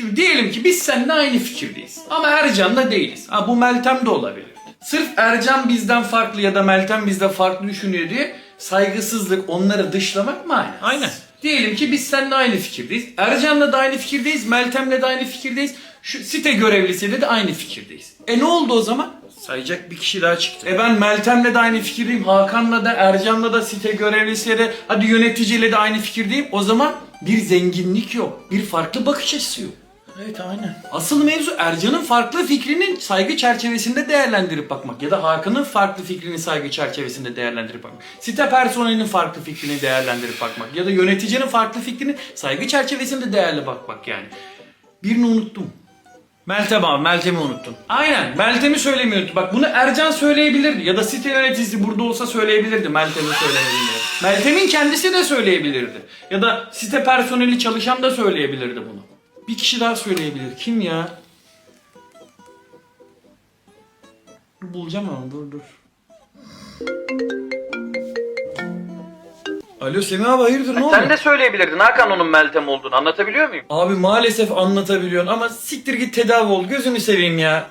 Şimdi diyelim ki biz seninle aynı fikirdeyiz. Ama Ercan'la değiliz. Ha bu Meltem de olabilir. Sırf Ercan bizden farklı ya da Meltem bizden farklı düşünüyor diye saygısızlık, onları dışlamak manasız. Aynen. Diyelim ki biz seninle aynı fikirdeyiz. Ercan'la da aynı fikirdeyiz. Meltem'le de aynı fikirdeyiz. Şu site görevlisiyle de aynı fikirdeyiz. E ne oldu o zaman? Sayacak bir kişi daha çıktı. E ben Meltem'le de aynı fikirdeyim. Hakan'la da, Ercan'la da, site görevlisiyle de, hadi yöneticiyle de aynı fikirdeyim. O zaman bir zenginlik yok. Bir farklı bakış açısı yok. Evet aynen. Asıl mevzu Ercan'ın farklı fikrinin saygı çerçevesinde değerlendirip bakmak ya da Hakan'ın farklı fikrini saygı çerçevesinde değerlendirip bakmak. Site personelinin farklı fikrini değerlendirip bakmak ya da yöneticinin farklı fikrini saygı çerçevesinde değerli bakmak yani. Birini unuttum. Meltem abi Meltem'i unuttun. Aynen Meltem'i söylemiyordu. Bak bunu Ercan söyleyebilirdi ya da site yöneticisi burada olsa söyleyebilirdi Meltem'i söylemediğini. Meltem'in kendisi de söyleyebilirdi. Ya da site personeli çalışan da söyleyebilirdi bunu. Bir kişi daha söyleyebilir. Kim ya? Bulacağım ama dur dur. Alo Semih abi hayırdır ne oldu? Sen de söyleyebilirdin Hakan onun Meltem olduğunu anlatabiliyor muyum? Abi maalesef anlatabiliyorsun ama siktir git tedavi ol gözünü seveyim ya.